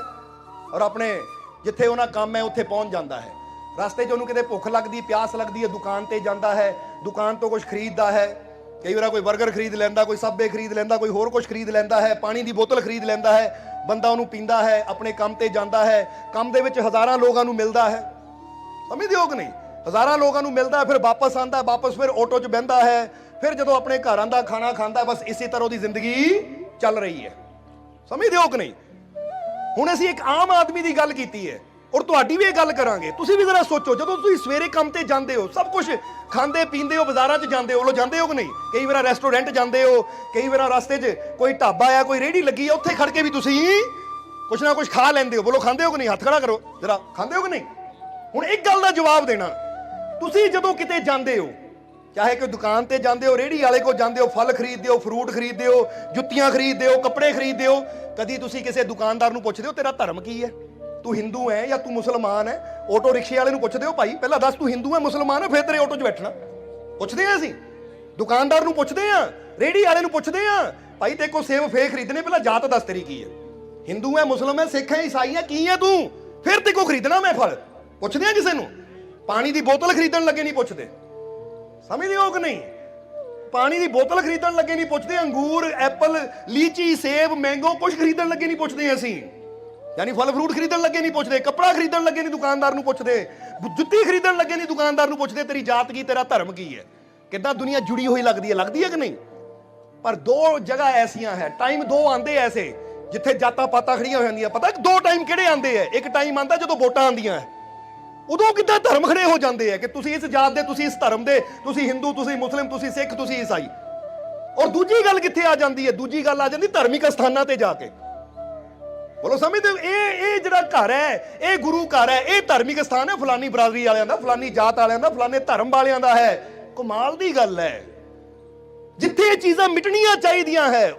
ਔਰ ਆਪਣੇ ਜਿੱਥੇ ਉਹਨਾਂ ਕੰਮ ਹੈ, ਉੱਥੇ ਪਹੁੰਚ ਜਾਂਦਾ ਹੈ। ਰਸਤੇ 'ਚ ਉਹਨੂੰ ਕਿਤੇ ਭੁੱਖ ਲੱਗਦੀ, ਪਿਆਸ ਲੱਗਦੀ ਹੈ, ਦੁਕਾਨ ਤੇ ਜਾਂਦਾ ਹੈ, ਦੁਕਾਨ ਤੋਂ ਕੁਝ ਖਰੀਦਦਾ ਹੈ, ਕਈ ਵਾਰ ਕੋਈ 버ਗਰ ਖਰੀਦ ਲੈਂਦਾ, ਕੋਈ ਸਾਬੇ ਖਰੀਦ ਲੈਂਦਾ, ਕੋਈ ਹੋਰ ਕੁਝ ਖਰੀਦ ਲੈਂਦਾ ਹੈ, ਪਾਣੀ ਦੀ ਬੋਤਲ ਖਰੀਦ ਲੈਂਦਾ ਹੈ ਬੰਦਾ ਉਹਨੂੰ ਪੀਂਦਾ ਹੈ, ਆਪਣੇ ਕੰਮ ਤੇ ਜਾਂਦਾ ਹੈ, ਕੰਮ ਦੇ ਵਿੱਚ ਹਜ਼ਾਰਾਂ ਲੋਕਾਂ ਨੂੰ ਮਿਲਦਾ ਹੈ। ਸਮਝਦੇ ਹੋ ਕਿ ਨਹੀਂ? ਹਜ਼ਾਰਾਂ ਲੋਕਾਂ ਨੂੰ ਮਿਲਦਾ, ਫਿਰ ਵਾਪਸ ਆਂਦਾ ਵਾਪਸ ਫਿਰ ਆਟੋ 'ਚ ਬਹਿੰਦਾ ਹੈ, ਫਿਰ ਜਦੋਂ ਆਪਣੇ ਘਰਾਂ ਦਾ ਖਾਣਾ ਖਾਂਦਾ, ਬਸ ਇਸੇ ਤਰ੍ਹਾਂ ਉਹਦੀ ਜ਼ਿੰਦਗੀ ਚੱਲ ਰਹੀ ਹੈ। ਸਮਝਦੇ ਹੋ ਕਿ ਨਹੀਂ? ਹੁਣ ਅਸੀਂ ਇੱਕ ਆਮ ਆਦਮੀ ਦੀ ਗੱਲ ਕੀਤੀ ਹੈ। ਔਰ ਤੁਹਾਡੀ ਵੀ ਇਹ ਗੱਲ ਕਰਾਂਗੇ। ਤੁਸੀਂ ਵੀ ਜ਼ਰਾ ਸੋਚੋ, ਜਦੋਂ ਤੁਸੀਂ ਸਵੇਰੇ ਕੰਮ ਤੇ ਜਾਂਦੇ ਹੋ, ਸਭ ਕੁਝ ਖਾਂਦੇ, ਪੀਂਦੇ ਹੋ, ਬਾਜ਼ਾਰਾਂ 'ਚ ਜਾਂਦੇ ਹੋ, ਲੋ ਜਾਂਦੇ ਹੋ ਕਿ ਨਹੀਂ? ਕਈ ਵਾਰ ਰੈਸਟੋਰੈਂਟ ਜਾਂਦੇ ਹੋ, ਕਈ ਵਾਰ ਰਸਤੇ 'ਚ ਕੋਈ ਢਾਬਾ ਆ, ਕੋਈ ਰੇਹੜੀ ਲੱਗੀ ਆ, ਉੱਥੇ ਖੜ ਕੇ ਵੀ ਤੁਸੀਂ ਕੁਛ ਨਾ ਕੁਛ ਖਾ ਲੈਂਦੇ ਹੋ। ਬੋਲੋ, ਖਾਂਦੇ ਹੋ ਕਿ ਨਹੀਂ? ਹੱਥ ਖੜਾ ਕਰੋ। ਜ਼ਰਾ, ਖਾਂਦੇ ਹੋ ਕਿ ਨਹੀਂ? ਹੁਣ ਇੱਕ ਗੱਲ ਦਾ ਜਵਾਬ ਦੇਣਾ। ਤੁਸੀਂ ਜਦੋਂ ਕਿਤੇ ਜਾਂਦੇ ਹੋ, ਚਾਹੇ ਕੋਈ ਦੁਕਾਨ ਤੇ ਜਾਂਦੇ ਹੋ, ਰੇਹੜੀ ਵਾਲੇ ਕੋਲ ਜਾਂਦੇ ਹੋ, ਫਲ ਖਰੀਦਦੇ ਹੋ, ਫਰੂਟ ਖਰੀਦਦੇ ਹੋ, ਜੁੱਤੀਆਂ ਖਰੀਦਦੇ ਹੋ, ਕੱਪੜੇ ਖਰੀਦਦੇ ਹੋ, ਕਦੀ ਤੁਸੀਂ ਕਿਸੇ ਦੁਕਾਨਦਾਰ ਨੂੰ ਪੁੱਛਦੇ ਹੋ, ਤੇਰਾ ਧਰਮ ਕੀ ਹੈ? ਤੂੰ ਹਿੰਦੂ ਹੈ ਜਾਂ ਤੂੰ ਮੁਸਲਮਾਨ ਹੈ ਆਟੋ ਰਿਕਸ਼ੇ ਵਾਲੇ ਨੂੰ ਪੁੱਛਦੇ ਹੋ ਭਾਈ? ਪਹਿਲਾਂ ਦੱਸ, ਤੂੰ ਹਿੰਦੂ ਹੈ ਮੁਸਲਮਾਨ ਹੈ ਫਿਰ ਤੇਰੇ ਆਟੋ 'ਚ ਬੈਠਣਾ। ਪੁੱਛਦੇ ਆ ਅਸੀਂ। ਦੁਕਾਨਦਾਰ ਨੂੰ ਪੁੱਛਦੇ ਆ, ਰੇਹੜੀ ਵਾਲੇ ਨੂੰ ਪੁੱਛਦੇ ਆ। ਭਾਈ ਤੇ ਕੋ ਸੇਬ ਫੇਰ ਖਰੀਦਣੇ, ਪਹਿਲਾਂ ਜਾਤ ਦੱਸ ਤੇਰੀ ਕੀ ਹੈ ਹਿੰਦੂ ਹੈ ਮੁਸਲਮਾਨ ਹੈ ਸਿੱਖ ਹੈ ਈਸਾਈ ਹੈ ਕੀ ਹੈ ਤੂੰ? ਫਿਰ ਤੇ ਕੋ ਖਰੀਦਣਾ ਮੈਂ ਫਲ। ਪੁੱਛਦੇ ਆ ਕਿਸੇ ਨੂੰ? ਪਾਣੀ ਦੀ ਬੋਤਲ ਖਰੀਦਣ ਲੱਗੇ ਨਹੀਂ ਪੁੱਛਦੇ। ਸਮਝਦੇ ਹੋ ਕਿ ਨਹੀਂ? ਪਾਣੀ ਦੀ ਬੋਤਲ ਖਰੀਦਣ ਲੱਗੇ ਨਹੀਂ ਪੁੱਛਦੇ, ਅੰਗੂਰ, ਐਪਲ, ਲੀਚੀ, ਸੇਬ, ਮੈਂਗੋ ਕੁਝ ਖਰੀਦਣ ਲੱਗੇ ਨਹੀਂ ਪੁੱਛਦੇ ਅਸੀਂ। ਯਾਨੀ ਫਲ ਫਰੂਟ ਖਰੀਦਣ ਲੱਗੇ ਨਹੀਂ ਪੁੱਛਦੇ, ਕੱਪੜਾ ਖਰੀਦਣ ਲੱਗੇ ਨਹੀਂ, ਦੁਕਾਨਦਾਰ ਨੂੰ ਪੁੱਛਦੇ, ਜੁੱਤੀ ਖਰੀਦਣ ਲੱਗੇ ਨਹੀਂ, ਦੁਕਾਨਦਾਰ ਨੂੰ ਪੁੱਛਦੇ, ਤੇਰੀ ਜਾਤ ਕੀ, ਤੇਰਾ ਧਰਮ ਕੀ ਹੈ? ਕਿੱਦਾਂ ਦੁਨੀਆ ਜੁੜੀ ਹੋਈ ਲੱਗਦੀ ਹੈ ਲੱਗਦੀ ਹੈ ਕਿ ਨਹੀਂ? ਪਰ ਦੋ ਜਗ੍ਹਾ ਐਸੀਆਂ ਹੈ, ਟਾਈਮ ਦੋ ਆਂਦੇ ਐਸੇ, ਜਿੱਥੇ ਜਾਤਾਂ ਪਾਤਾਂ ਖੜੀਆਂ ਹੋ ਜਾਂਦੀਆਂ ਪਤਾ ਦੋ ਟਾਈਮ ਕਿਹੜੇ ਆਂਦੇ ਐ ਇੱਕ ਟਾਈਮ ਆਂਦਾ ਜਦੋਂ ਵੋਟਾਂ ਆਂਦੀਆਂ ਹੈ। ਉਦੋਂ ਕਿੱਦਾਂ ਧਰਮ ਖੜੇ ਹੋ ਜਾਂਦੇ ਆ ਕਿ ਤੁਸੀਂ ਇਸ ਜਾਤ ਦੇ, ਤੁਸੀਂ ਇਸ ਧਰਮ ਦੇ, ਤੁਸੀਂ ਹਿੰਦੂ, ਤੁਸੀਂ ਮੁਸਲਿਮ, ਤੁਸੀਂ ਸਿੱਖ, ਤੁਸੀਂ ਈਸਾਈ। ਔਰ ਦੂਜੀ ਗੱਲ ਕਿੱਥੇ ਆ ਜਾਂਦੀ ਹੈ? ਦੂਜੀ ਗੱਲ ਆ ਜਾਂਦੀ ਧਾਰਮਿਕ ਸਥਾਨਾਂ ਤੇ ਜਾ ਕੇ। ਬੋਲੋ ਸਮਝਦੇ ਹੋ? ਇਹ ਇਹ ਜਿਹੜਾ ਘਰ ਹੈ, ਇਹ ਗੁਰੂ ਘਰ ਹੈ, ਇਹ ਧਾਰਮਿਕ ਸਥਾਨ ਹੈ ਫਲਾਨੀ ਬਰਾਦਰੀ ਵਾਲਿਆਂ ਦਾ, ਫਲਾਨੀ ਜਾਤ ਵਾਲਿਆਂ ਦਾ, ਫਲਾਨੇ ਧਰਮ ਵਾਲਿਆਂ ਦਾ ਹੈ। ਕਮਾਲ ਦੀ ਗੱਲ ਹੈ। ਜਿੱਥੇ ਇਹ ਚੀਜ਼ਾਂ ਮਿਟਣੀਆਂ ਚਾਹੀਦੀਆਂ ਹੈ,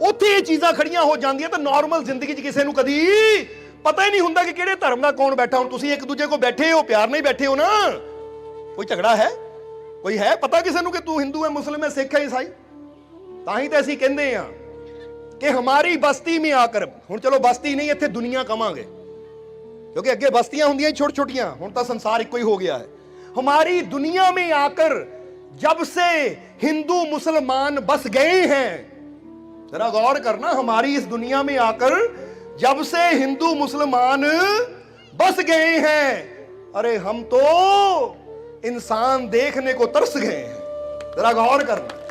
ਉੱਥੇ ਇਹ ਚੀਜ਼ਾਂ ਖੜੀਆਂ ਹੋ ਜਾਂਦੀਆਂ, ਤਾਂ ਨਾਰਮਲ ਜ਼ਿੰਦਗੀ 'ਚ ਕਿਸੇ ਨੂੰ ਕਦੀ ਪਤਾ ਹੀ ਨਹੀਂ ਹੁੰਦਾ ਕਿ ਕਿਹੜੇ ਧਰਮ ਦਾ ਕੌਣ ਬੈਠਾ। ਹੁਣ ਤੁਸੀਂ ਇੱਕ ਦੂਜੇ ਕੋਲ ਬੈਠੇ ਹੋ, ਪਿਆਰ ਨਹੀਂ ਬੈਠੇ ਹੋ ਨਾ। ਕੋਈ ਝਗੜਾ ਹੈ? ਕੋਈ ਹੈ? ਪਤਾ ਕਿਸੇ ਨੂੰ ਕਿ ਤੂੰ ਹਿੰਦੂ ਹੈ, ਮੁਸਲਿਮ ਹੈ, ਸਿੱਖ ਹੈ, ਈਸਾਈ? ਤਾਂ ਹੀ ਤਾਂ ਅਸੀਂ ਕਹਿੰਦੇ ਆ ਕਿ ਹਮਾਰੀ ਬਸਤੀ ਮੇਂ ਆਕਰ ਹੁਣ ਚਲੋ ਬਸਤੀ ਨਹੀਂ ਇੱਥੇ ਦੁਨੀਆ ਕਵਾਂਗੇ क्योंकि ਅੱਗੇ ਬਸਤੀਆਂ ਹੁੰਦੀਆਂ ਛੋਟ ਛੋਟੀਆਂ ਹੁਣ ਤਾਂ ਸੰਸਾਰ ਇੱਕੋ ਹੀ ਹੋ ਗਿਆ ਹੈ हमारी दुनिया में आकर जब से हिंदू मुसलमान बस गए हैं जरा गौर करना हमारी इस दुनिया में आकर जब से हिंदू मुसलमान बस गए हैं अरे हम तो इंसान देखने को तरस गए हैं जरा गौर करना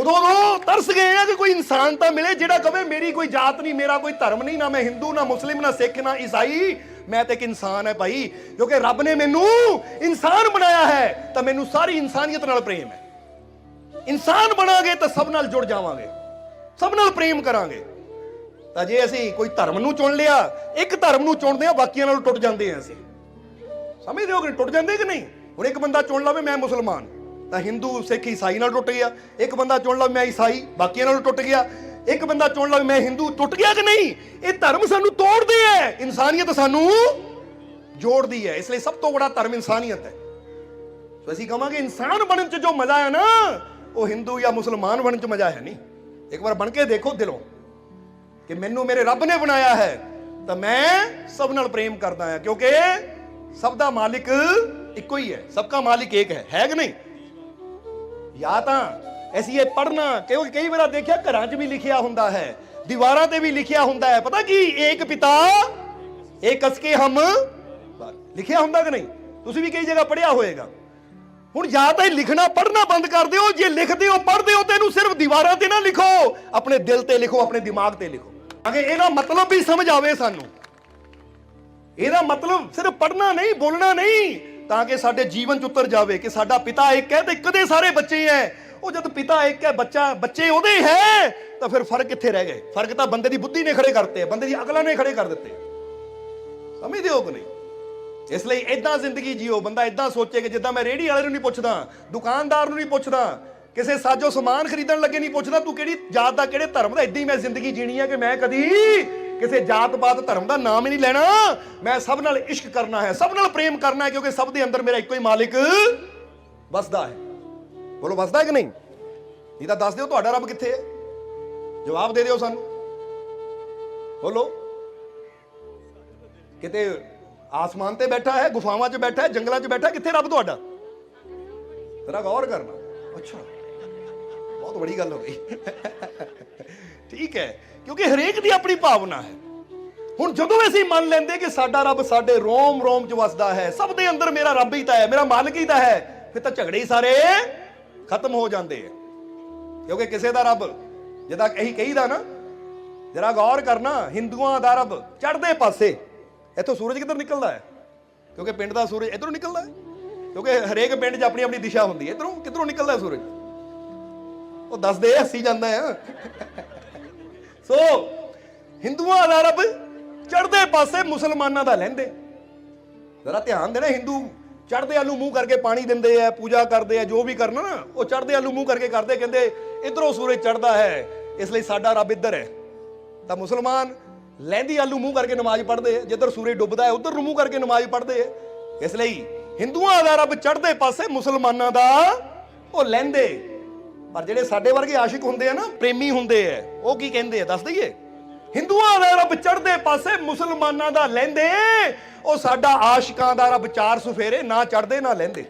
ਉਦੋਂ ਉਹ ਤਰਸ ਗਏ ਆ ਕਿ ਕੋਈ ਇਨਸਾਨ ਤਾਂ ਮਿਲੇ ਜਿਹੜਾ ਕਵੇ, ਮੇਰੀ ਕੋਈ ਜਾਤ ਨਹੀਂ, ਮੇਰਾ ਕੋਈ ਧਰਮ ਨਹੀਂ, ਨਾ ਮੈਂ ਹਿੰਦੂ, ਨਾ ਮੁਸਲਿਮ, ਨਾ ਸਿੱਖ, ਨਾ ਈਸਾਈ। ਮੈਂ ਤਾਂ ਇੱਕ ਇਨਸਾਨ ਹੈ ਭਾਈ, ਕਿਉਂਕਿ ਰੱਬ ਨੇ ਮੈਨੂੰ ਇਨਸਾਨ ਬਣਾਇਆ ਹੈ, ਤਾਂ ਮੈਨੂੰ ਸਾਰੀ ਇਨਸਾਨੀਅਤ ਨਾਲ ਪ੍ਰੇਮ ਹੈ। ਇਨਸਾਨ ਬਣਾਂਗੇ ਤਾਂ ਸਭ ਨਾਲ ਜੁੜ ਜਾਵਾਂਗੇ, ਸਭ ਨਾਲ ਪ੍ਰੇਮ ਕਰਾਂਗੇ। ਤਾਂ ਜੇ ਅਸੀਂ ਕੋਈ ਧਰਮ ਨੂੰ ਚੁਣ ਲਿਆ, ਇੱਕ ਧਰਮ ਨੂੰ ਚੁਣਦੇ ਆ ਬਾਕੀਆਂ ਨਾਲੋਂ ਟੁੱਟ ਜਾਂਦੇ ਆ ਅਸੀਂ। ਸਮਝਦੇ ਹੋ ਕਿ ਟੁੱਟ ਜਾਂਦੇ ਕਿ ਨਹੀਂ? ਹੁਣ ਇੱਕ ਬੰਦਾ ਚੁਣ ਲਵੇ, ਮੈਂ ਮੁਸਲਮਾਨ ਤਾਂ ਹਿੰਦੂ ਸਿੱਖ ਈਸਾਈ ਨਾਲ ਟੁੱਟ ਗਿਆ। ਇੱਕ ਬੰਦਾ ਚੁਣ ਲਓ ਮੈਂ ਈਸਾਈ ਬਾਕੀਆਂ ਨਾਲ ਟੁੱਟ ਗਿਆ। ਇੱਕ ਬੰਦਾ ਚੁਣ ਲਓ ਮੈਂ ਹਿੰਦੂ ਟੁੱਟ ਗਿਆ ਕਿ ਨਹੀਂ? ਇਹ ਧਰਮ ਸਾਨੂੰ ਤੋੜਦੇ ਹੈ ਇਨਸਾਨੀਅਤ ਸਾਨੂੰ ਜੋੜਦੀ ਹੈ ਇਸ ਲਈ ਸਭ ਤੋਂ ਵੱਡਾ ਧਰਮ ਇਨਸਾਨੀਅਤ ਹੈ ਸੋ ਅਸੀਂ ਕਹਾਂਗੇ, ਇਨਸਾਨ ਬਣਨ ਚ ਜੋ ਮਜ਼ਾ ਹੈ ਨਾ, ਉਹ ਹਿੰਦੂ ਜਾਂ ਮੁਸਲਮਾਨ ਬਣਨ ਚ ਮਜ਼ਾ ਹੈ ਨਹੀਂ। ਇੱਕ ਵਾਰ ਬਣ ਕੇ ਦੇਖੋ ਦਿਲੋਂ ਕਿ ਮੈਨੂੰ ਮੇਰੇ ਰੱਬ ਨੇ ਬਣਾਇਆ ਹੈ। ਤਾਂ ਮੈਂ ਸਭ ਨਾਲ ਪ੍ਰੇਮ ਕਰਦਾ ਹਾਂ, ਕਿਉਂਕਿ ਸਭ ਦਾ ਮਾਲਿਕ ਇੱਕੋ ਹੀ ਹੈ। ਸਭ ਦਾ ਮਾਲਿਕ ਇੱਕ ਹੈ। ਹੈ ਕਿ ਨਹੀਂ? ਜਾਂ ਤਾਂ ਅਸੀਂ ਇਹ ਪੜਨਾ ਕਿਉਂਕਿ ਕਈ ਵਾਰ ਦੇਖਿਆ ਘਰਾਂ 'ਚ ਵੀ ਲਿਖਿਆ ਹੁੰਦਾ ਹੈ, ਦੀਵਾਰਾਂ ਤੇ ਵੀ ਲਿਖਿਆ ਹੁੰਦਾ ਹੈ। ਪਤਾ ਕੀ? ਏਕ ਪਿਤਾ, ਏਕ ਅਸਕੇ ਹਮ। ਲਿਖਿਆ ਹੁੰਦਾ ਕਿ ਨਹੀਂ? ਤੁਸੀਂ ਵੀ ਕਈ ਜਗ੍ਹਾ ਪੜਿਆ ਹੋਵੇਗਾ ਹੁਣ ਜਾਂ ਤਾਂ ਇਹ ਲਿਖਣਾ ਪੜਨਾ ਬੰਦ ਕਰ ਦਿਓ, ਜੇ ਲਿਖਦੇ ਹੋ, ਪੜ੍ਹਦੇ ਹੋ ਤੇ ਇਹਨੂੰ ਸਿਰਫ ਦੀਵਾਰਾਂ ਤੇ ਨਾ ਲਿਖੋ, ਆਪਣੇ ਦਿਲ ਤੇ ਲਿਖੋ, ਆਪਣੇ ਦਿਮਾਗ ਤੇ ਲਿਖੋ। ਅਗੇ ਇਹਦਾ ਮਤਲਬ ਵੀ ਸਮਝ ਆਵੇ ਸਾਨੂੰ। ਇਹਦਾ ਮਤਲਬ ਸਿਰਫ ਪੜਨਾ ਨਹੀਂ, ਬੋਲਣਾ ਨਹੀਂ। ਤਾਂ ਕਿ ਸਾਡੇ ਜੀਵਨ ਚ ਉਤਰ ਜਾਵੇ ਕਿ ਸਾਡਾ ਪਿਤਾ ਇੱਕ ਹੈ ਤੇ ਇੱਕ ਸਾਰੇ ਬੱਚੇ ਹੈ। ਉਹ ਜਦ ਪਿਤਾ ਇੱਕ ਹੈ, ਬੱਚਾ, ਬੱਚੇ ਉਹਦੇ ਹੈ ਤਾਂ ਫਿਰ ਫ਼ਰਕ ਕਿੱਥੇ ਰਹਿ ਗਏ? ਫ਼ਰਕ ਤਾਂ ਬੰਦੇ ਦੀ ਬੁੱਧੀ ਨੇ ਖੜੇ ਕਰਤੇ, ਬੰਦੇ ਦੀ ਅਕਲਾਂ ਨੇ ਖੜੇ ਕਰ ਦਿੱਤੇ। ਸਮਝਦੇ ਹੋ ਕਿ ਨਹੀਂ? ਇਸ ਲਈ ਇਦਾਂ ਜ਼ਿੰਦਗੀ ਜੀਓ, ਬੰਦਾ ਇਦਾਂ ਸੋਚੇ ਕਿ ਜਿੱਦਾਂ ਮੈਂ ਰੇੜੀ ਵਾਲੇ ਨੂੰ ਨਹੀਂ ਪੁੱਛਦਾ, ਦੁਕਾਨਦਾਰ ਨੂੰ ਨਹੀਂ ਪੁੱਛਦਾ, ਕਿਸੇ ਸਾਜੋ ਸਮਾਨ ਖਰੀਦਣ ਲੱਗੇ ਨਹੀਂ ਪੁੱਛਦਾ, ਤੂੰ ਕਿਹੜੀ ਜਾਤ ਦਾ, ਕਿਹੜੇ ਧਰਮ ਦਾ ਇਦਾਂ ਹੀ ਮੈਂ ਜ਼ਿੰਦਗੀ ਜੀਣੀ ਹੈ ਕਿ ਮੈਂ ਕਦੀ ਕਿਸੇ ਜਾਤ ਪਾਤ ਧਰਮ ਦਾ ਨਾਮ ਹੀ ਨਹੀਂ ਲੈਣਾ। ਮੈਂ ਸਭ ਨਾਲ ਇਸ਼ਕ ਕਰਨਾ ਹੈ, ਸਭ ਨਾਲ ਪ੍ਰੇਮ ਕਰਨਾ ਹੈ, ਕਿਉਂਕਿ ਸਭ ਦੇ ਅੰਦਰ ਮੇਰਾ ਇੱਕੋ ਹੀ ਮਾਲਿਕ ਵਸਦਾ ਹੈ। ਬੋਲੋ, ਵਸਦਾ ਹੈ ਕਿ ਨਹੀਂ? ਨਹੀਂ ਤਾਂ ਦੱਸ ਦਿਓ, ਤੁਹਾਡਾ ਰੱਬ ਕਿੱਥੇ ਹੈ? ਜਵਾਬ ਦੇ ਦਿਓ ਸਾਨੂੰ। ਬੋਲੋ। ਕਿਤੇ ਆਸਮਾਨ ਤੇ ਬੈਠਾ ਹੈ, ਗੁਫਾਵਾਂ 'ਚ ਬੈਠਾ ਹੈ, ਜੰਗਲਾਂ 'ਚ ਬੈਠਾ ਹੈ, ਕਿੱਥੇ ਰੱਬ ਤੁਹਾਡਾ? ਤੇਰਾ ਗੌਰ ਕਰਨਾ। ਅੱਛਾ। ਬਹੁਤ ਬੜੀ ਗੱਲ ਹੋ ਗਈ। ਠੀਕ ਹੈ ਕਿਉਂਕਿ ਹਰੇਕ ਦੀ ਆਪਣੀ ਭਾਵਨਾ ਹੈ। ਹੁਣ ਜਦੋਂ ਅਸੀਂ ਮੰਨ ਲੈਂਦੇ ਕਿ ਸਾਡਾ ਰੱਬ ਸਾਡੇ ਰੋਮ ਰੋਮ 'ਚ ਵਸਦਾ ਹੈ ਸਭ ਦੇ ਅੰਦਰ ਮੇਰਾ ਰੱਬ ਹੀ ਤਾਂ ਹੈ ਮੇਰਾ ਮਾਲਕ ਹੀ ਤਾਂ ਹੈ ਫਿਰ ਤਾਂ ਝਗੜੇ ਹੀ ਸਾਰੇ ਖਤਮ ਹੋ ਜਾਂਦੇ ਆ। ਕਿਉਂਕਿ ਕਿਸੇ ਦਾ ਰੱਬ ਜਿਹਦਾ ਇਹੀ ਕਹੀਦਾ ਨਾ ਜਰਾ ਗੌਰ ਕਰਨਾ ਹਿੰਦੂਆਂ ਦਾ ਰੱਬ ਚੜ੍ਹਦੇ ਪਾਸੇ ਇੱਥੋਂ ਸੂਰਜ ਕਿੱਧਰ ਨਿਕਲਦਾ ਹੈ? ਕਿਉਂਕਿ ਪਿੰਡ ਦਾ ਸੂਰਜ ਇਧਰੋਂ ਨਿਕਲਦਾ ਹੈ? ਕਿਉਂਕਿ ਹਰੇਕ ਪਿੰਡ 'ਚ ਆਪਣੀ ਆਪਣੀ ਦਿਸ਼ਾ ਹੁੰਦੀ ਹੈ ਇਧਰੋਂ ਕਿੱਧਰੋਂ ਨਿਕਲਦਾ ਸੂਰਜ? ਉਹ ਦੱਸਦੇ ਆ, ਹੱਸੀ ਜਾਂਦਾ ਆ ਸੋ, ਹਿੰਦੂਆਂ ਦਾ ਰੱਬ ਚੜਦੇ ਪਾਸੇ ਮੁਸਲਮਾਨਾਂ ਦਾ ਲੈਂਦੇ। ਜ਼ਰਾ ਧਿਆਨ ਦੇਣਾ, ਹਿੰਦੂ ਚੜਦੇ ਆਲੂ ਮੂੰਹ ਕਰਕੇ ਪਾਣੀ ਦਿੰਦੇ ਆ, ਪੂਜਾ ਕਰਦੇ ਆ, ਜੋ ਵੀ ਕਰਨਾ ਨਾ, ਉਹ ਚੜ੍ਹਦੇ ਆਲੂ ਮੂੰਹ ਕਰਕੇ ਕਰਦੇ, ਕਹਿੰਦੇ, ਇਧਰੋਂ ਸੂਰਜ ਚੜ੍ਹਦਾ ਹੈ, ਇਸ ਲਈ ਸਾਡਾ ਰੱਬ ਇੱਧਰ ਹੈ। ਤਾਂ ਮੁਸਲਮਾਨ ਲਹਿੰਦੀ ਆਲੂ ਮੂੰਹ ਕਰਕੇ ਨਮਾਜ਼ ਪੜ੍ਹਦੇ ਆ, ਜਿੱਧਰ ਸੂਰਜ ਡੁੱਬਦਾ ਹੈ, ਉਧਰ ਨੂੰ ਮੂੰਹ ਕਰਕੇ ਨਮਾਜ਼ ਪੜ੍ਹਦੇ ਆ। ਇਸ ਲਈ ਹਿੰਦੂਆਂ ਦਾ ਰੱਬ ਚੜਦੇ ਪਾਸੇ ਮੁਸਲਮਾਨਾਂ ਦਾ ਉਹ ਲਹਿੰਦੇ ਪਰ ਜਿਹੜੇ ਸਾਡੇ ਵਰਗੇ ਆਸ਼ਿਕ ਹੁੰਦੇ ਆ ਨਾ, ਪ੍ਰੇਮੀ ਹੁੰਦੇ ਆ, ਉਹ ਕੀ ਕਹਿੰਦੇ ਆ? ਦੱਸ ਦਈਏ। ਹਿੰਦੂਆਂ ਦਾ ਰੱਬ ਚੜਦੇ ਪਾਸੇ ਮੁਸਲਮਾਨਾਂ ਦਾ ਲੈਂਦੇ, ਉਹ ਸਾਡਾ ਆਸ਼ਿਕਾਂ ਦਾ ਰੱਬ ਚਾਰ ਸੁਫੇਰੇ ਨਾ ਚੜ੍ਹਦੇ ਨਾ ਲੈਂਦੇ।